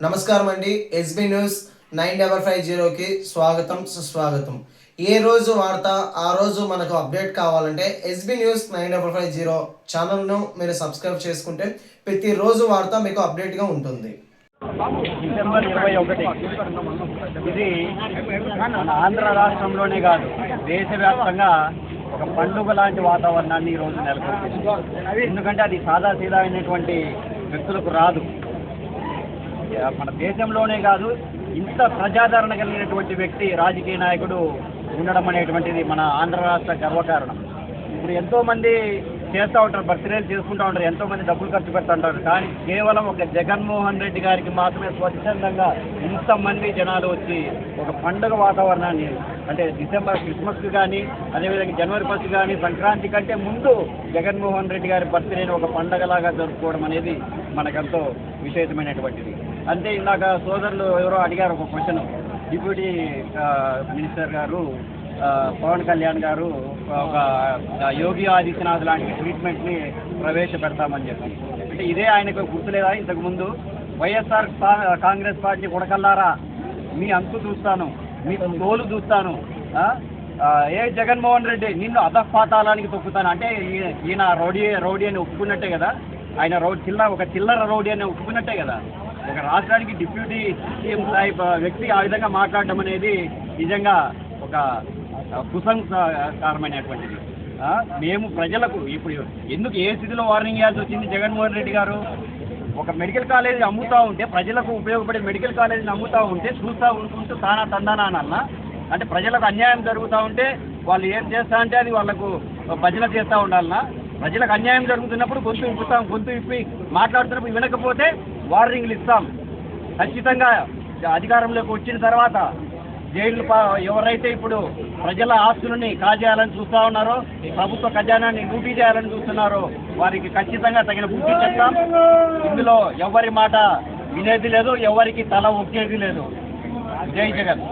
నమస్కారం అండి SB news nine double five జీరోకి స్వాగతం సుస్వాగతం. ఏ రోజు వార్త ఆ రోజు మనకు అప్డేట్ కావాలంటే SB news nine double five zero ఛానల్ను మీరు సబ్స్క్రైబ్ చేసుకుంటే ప్రతిరోజు వార్త మీకు అప్డేట్గా ఉంటుంది. డిసెంబర్ ఇరవై ఒకటి. ఇది మన ఆంధ్ర రాష్ట్రంలోనే కాదు దేశవ్యాప్తంగా ఒక పండుగ లాంటి వాతావరణాన్ని ఈరోజు నెలకొల్పింది ఎందుకంటే అది సాదా సీదా అయినటువంటి వ్యక్తులకు రాదు. మన దేశంలోనే కాదు ఇంత ప్రజాదరణ కలిగినటువంటి వ్యక్తి రాజకీయ నాయకుడు ఉండడం అనేటువంటిది మన ఆంధ్ర రాష్ట్ర గర్వకారణం. ఇప్పుడు ఎంతోమంది చేస్తూ ఉంటారు బర్త్డేలు చేసుకుంటూ ఉంటారు ఎంతోమంది డబ్బులు ఖర్చు పెడతా ఉంటారు కానీ కేవలం ఒక జగన్మోహన్ రెడ్డి గారికి మాత్రమే స్వచ్ఛందంగా ఇంతమంది జనాలు వచ్చి ఒక పండుగ వాతావరణాన్ని అంటే డిసెంబర్ క్రిస్మస్కి కానీ అదేవిధంగా జనవరి ఫస్ట్ కానీ సంక్రాంతి కంటే ముందు జగన్మోహన్ రెడ్డి గారి బర్త్డేని ఒక పండగలాగా జరుపుకోవడం అనేది మనకెంతో విశేషమైనటువంటిది. అంటే ఇందాక సోదరులు ఎవరో అడిగారు ఒక క్వశ్చన్. డిప్యూటీ మినిస్టర్ గారు పవన్ కళ్యాణ్ గారు ఒక యోగి ఆదిత్యనాథ్ లాంటి ట్రీట్మెంట్ని ప్రవేశపెడతామని చెప్పి. అంటే ఇదే ఆయనకు గుర్తులేదా? ఇంతకుముందు వైఎస్ఆర్ కాంగ్రెస్ పార్టీ కొడకల్లారా? మీ అంతు చూస్తాను మీ తోలు చూస్తాను ఏ జగన్మోహన్ రెడ్డి నిన్ను అధపాతాలానికి తొక్కుతాను. అంటే ఈయన రౌడీ రౌడీ అని ఒప్పుకున్నట్టే కదా? ఆయన రౌ చిల్లర ఒక చిల్లర రౌడీ అని ఒప్పుకున్నట్టే కదా? ఒక రాష్ట్రానికి డిప్యూటీ సీఎం స్థాయి వ్యక్తి ఆ విధంగా మాట్లాడడం అనేది నిజంగా ఒక కుసంస్కారమైనటువంటిది. మేము ప్రజలకు ఇప్పుడు ఎందుకు ఏ స్థితిలో వార్నింగ్ ఇవ్వాల్సి వచ్చింది జగన్మోహన్ రెడ్డి గారు? ఒక మెడికల్ కాలేజ్ అమ్ముతూ ఉంటే ప్రజలకు ఉపయోగపడే మెడికల్ కాలేజీని అమ్ముతూ ఉంటే చూస్తూ ఉంటుంటూ తానా తందానా అంటే ప్రజలకు అన్యాయం జరుగుతూ ఉంటే వాళ్ళు ఏం చేస్తా అంటే అది వాళ్ళకు భజన చేస్తూ ఉండాలన్నా? ప్రజలకు అన్యాయం జరుగుతున్నప్పుడు గొంతు ఇప్పుతాం గొంతు ఇప్పి మాట్లాడుతున్నప్పుడు వినకపోతే వార్నింగ్లు ఇస్తాం. ఖచ్చితంగా అధికారంలోకి వచ్చిన తర్వాత జైలు ఎవరైతే ఇప్పుడు ప్రజల ఆస్తులని కాజేయాలని చూస్తా ఉన్నారో ప్రభుత్వ ఖజానాన్ని లూటీ చేయాలని చూస్తున్నారో వారికి ఖచ్చితంగా తగిన బుద్ధి చెప్తాం. ఇందులో ఎవరి మాట వినేది లేదు ఎవరికి తల ఒక్కేది లేదు. జై జగన్.